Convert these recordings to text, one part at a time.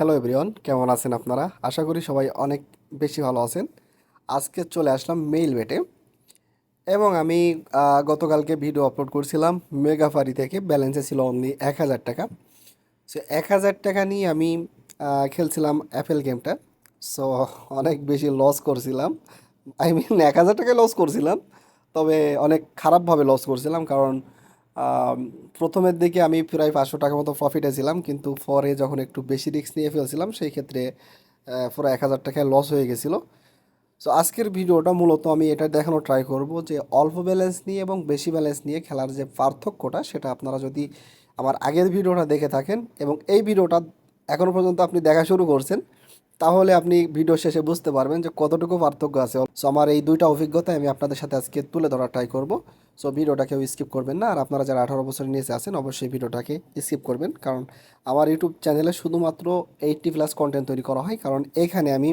Hello everyone কেমন আছেন আপনারা? আশা করি সবাই অনেক বেশি ভালো আছেন। আজকে চলে আসলাম মেইল বেটে এবং আমি গতকালকে ভিডিও আপলোড করছিলাম। মেগাফারি থেকে ব্যালেন্সে ছিল অনলি এক হাজার টাকা। সো এক হাজার টাকা নিয়ে আমি খেলছিলাম অ্যাপেল গেমটা সো অনেক বেশি লস করছিলাম। আই মিন এক হাজার টাকায় লস করছিলাম। তবে অনেক খারাপভাবে লস করছিলাম। কারণ প্রথমের দিকে আমি প্রায় পাঁচশো টাকা মতো প্রফিটে ছিলাম, কিন্তু পরে যখন একটু বেশি রিস্ক নিয়ে ফেলছিলাম, সেই ক্ষেত্রে পুরো এক হাজার টাকায় লস হয়ে গেছিল। সো আজকের ভিডিওটা মূলত আমি এটা দেখানোর ট্রাই করব যে, অল্প ব্যালেন্স নিয়ে এবং বেশি ব্যালেন্স নিয়ে খেলার যে পার্থক্যটা, সেটা আপনারা যদি আমার আগের ভিডিওটা দেখে থাকেন এবং এই ভিডিওটা এখনও পর্যন্ত আপনি দেখা শুরু করছেন তাহলে আপনি ভিডিও শেষে বুঝতে পারবেন যে কতটুকু পার্থক্য আছে। সো আমার এই দুইটা অভিজ্ঞতা আমি আপনাদের সাথে আজকে তুলে ধরার ট্রাই করব। সো ভিডিওটা কেউ স্কিপ করবেন না। আর আপনারা যারা আঠারো বছরের নিচে আছেন, অবশ্যই ভিডিওটাকে স্কিপ করবেন। কারণ আমার ইউটিউব চ্যানেলে শুধুমাত্র এইটটি প্লাস কন্টেন্ট তৈরি করা হয়। কারণ এখানে আমি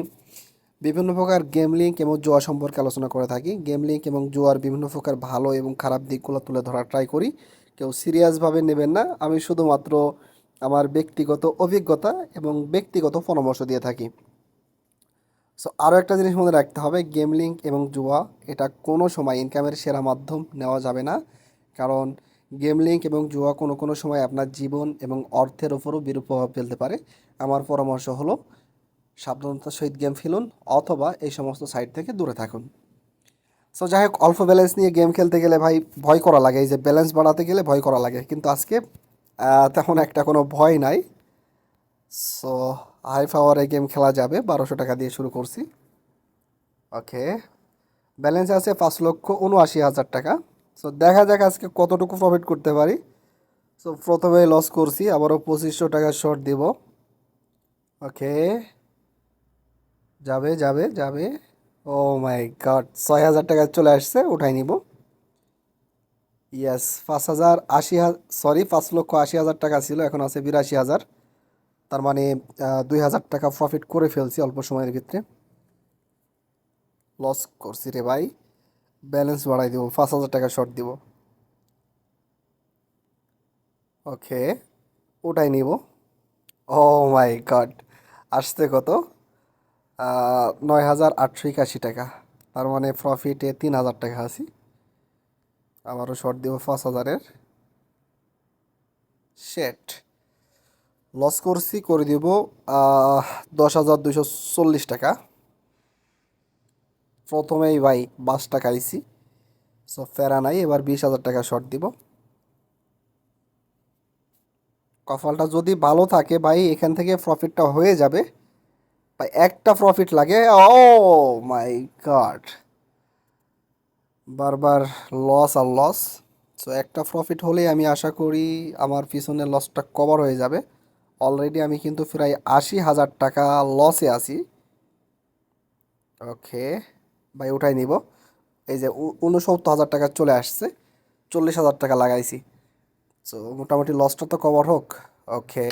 বিভিন্ন প্রকার গেম লিঙ্ক এবং জুয়া সম্পর্কে আলোচনা করে থাকি। গেম লিঙ্ক এবং জুয়ার বিভিন্ন প্রকার ভালো এবং খারাপ দিকগুলো তুলে ধরার ট্রাই করি। কেউ সিরিয়াসভাবে নেবেন না। আমি শুধুমাত্র আমার ব্যক্তিগত অভিজ্ঞতা এবং ব্যক্তিগত পরামর্শ দিয়ে থাকি। সো আরও একটা জিনিস মনে রাখতে হবে গেম লিঙ্ক এবং জুয়া, এটা কোনো সময় ইনকামের সেরা মাধ্যম নেওয়া যাবে না। কারণ গেম লিঙ্ক এবং জুয়া কোনো কোনো সময় আপনার জীবন এবং অর্থের ওপরও বিরূপ প্রভাব ফেলতে পারে। আমার পরামর্শ হলো, সাবধানতার সহিত গেম খেলুন অথবা এই সমস্ত সাইট থেকে দূরে থাকুন। সো যাই হোক, অল্প ব্যালেন্স নিয়ে গেম খেলতে গেলে ভাই ভয় করা লাগে, এই যে ব্যালেন্স বাড়াতে গেলে ভয় করা লাগে। কিন্তু আজকে তেমন একটা কোনো ভয় নাই। সো হাই পাওয়ারে গেম খেলা যাবে, বারোশো টাকা দিয়ে শুরু করছি। ওকে ব্যালেন্স আছে পাঁচ লক্ষ উনআশি হাজার টাকা। সো দেখা যাক আজকে কতটুকু প্রফিট করতে পারি। সো প্রথমে লস করছি, আবারও পঁচিশশো টাকা শর্ট দিব। ওকে যাবে যাবে যাবে। ও মাই গড ছয় হাজার টাকা চলে আসছে, উঠাই নিব। ইয়েস পাঁচ হাজার আশি সরি পাঁচ লক্ষ আশি হাজার টাকা ছিল, এখন আছে বিরাশি হাজার। তার মানে দুই হাজার টাকা প্রফিট করে ফেলছি অল্প সময়ের ভিতরে। লস করছি রে ভাই। ব্যালেন্স বাড়াই দিব, পাঁচ হাজার টাকা শর্ট দিব। ওকে ওটাই নিব। ও মাই গড আসতে কত? নয় হাজার আটশো একাশি টাকা। তার মানে প্রফিটে তিন হাজার টাকা আছি। আবারও শর্ট দিব পাঁচ হাজারের। সেট লস করছি, করে দিব দশ হাজার দুশো চল্লিশ টাকা। প্রথমেই ভাই বাস টাকা আইছি সো ফেরা নাই, এবার বিশ হাজার টাকা শর্ট দিব। কপালটা যদি ভালো থাকে ভাই, এখান থেকে প্রফিটটা হয়ে যাবে। ভাই, একটা প্রফিট লাগে ও মাই গড বারবার লস আর লস সো একটা প্রফিট হলেই আমি আশা করি আমার পিছনে লসটা কভার হয়ে যাবে। অলরেডি আমি কিন্তু প্রায় আশি হাজার টাকা লসে আছি। ওকে ভাই উঠাই নিব। এই যে উ- ঊনসত্তর হাজার টাকা চলে আসছে, চল্লিশ হাজার টাকা লাগাইছি। সো মোটামুটি লসটা তো কভার হোক। ওকে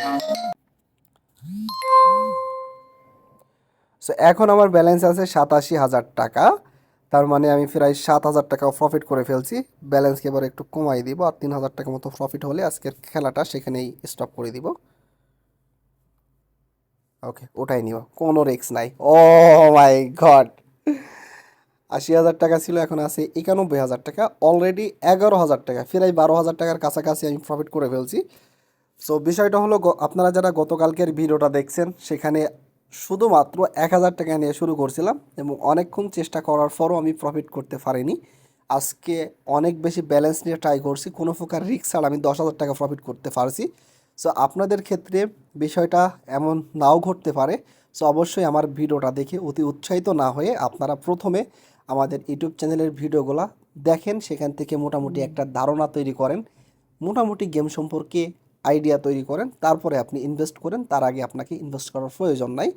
সো এখন আমার ব্যালেন্স আছে সাতাশি হাজার টাকা। তার মানে আমি প্রায় সাত হাজার টাকা প্রফিট করে ফেলছি। ব্যালেন্সকে এবার একটু কমাই দিব আর তিন হাজার টাকা মতো প্রফিট হলে আজকের খেলাটা সেখানেই স্টপ করে দিব। ওকে ওটাই নিব, কোনো রিস্ক নাই। ও মাই গড আশি হাজার টাকা ছিল, এখন আছে একানব্বই হাজার টাকা। অলরেডি এগারো হাজার টাকা, প্রায় বারো হাজার টাকার কাছাকাছি আমি প্রফিট করে ফেলছি। সো বিষয়টা হলো আপনারা যারা গতকালকের ভিডিওটা দেখছেন, সেখানে শুধুমাত্র এক হাজার টাকা নিয়ে শুরু করছিলাম এবং অনেকক্ষণ চেষ্টা করার পরও আমি প্রফিট করতে পারিনি। আজকে অনেক বেশি ব্যালেন্স নিয়ে ট্রাই করছি, কোনো প্রকার রিক্স ছাড়া আমি দশ হাজার টাকা প্রফিট করতে পারছি। সো আপনাদের ক্ষেত্রে বিষয়টা এমন নাও ঘটতে পারে। সো অবশ্যই আমার ভিডিওটা দেখে অতি উৎসাহিত না হয়ে আপনারা প্রথমে আমাদের ইউটিউব চ্যানেলের ভিডিওগুলো দেখেন, সেখান থেকে মোটামুটি একটা ধারণা তৈরি করেন। মোটামুটি গেম সম্পর্কে আইডিয়া তৈরি করেন, তারপরে আপনি ইনভেস্ট করেন, তার আগে আপনাকে ইনভেস্ট করার প্রয়োজন নাই।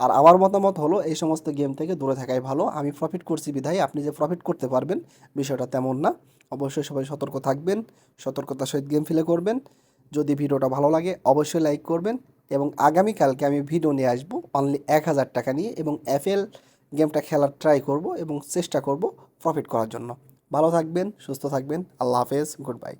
আর আমার মতামত হলো, এই সমস্ত গেম থেকে দূরে থাকাই ভালো। আমি প্রফিট করছি বিধায়, আপনি যে প্রফিট করতে পারবেন, বিষয়টা তেমন না। অবশ্যই সবাই সতর্ক থাকবেন, সতর্কতার সহিত গেম ফেলে করবেন। যদি ভিডিওটা ভালো লাগে, অবশ্যই লাইক করবেন। এবং আগামীকালকে আমি ভিডিও নিয়ে আসব অনলি এক হাজার টাকা নিয়ে। এবং এফএল গেমটা খেলার ট্রাই করব এবং চেষ্টা করব প্রফিট করার জন্য। ভালো থাকবেন, সুস্থ থাকবেন। আল্লাহ হাফেজ গুড বাই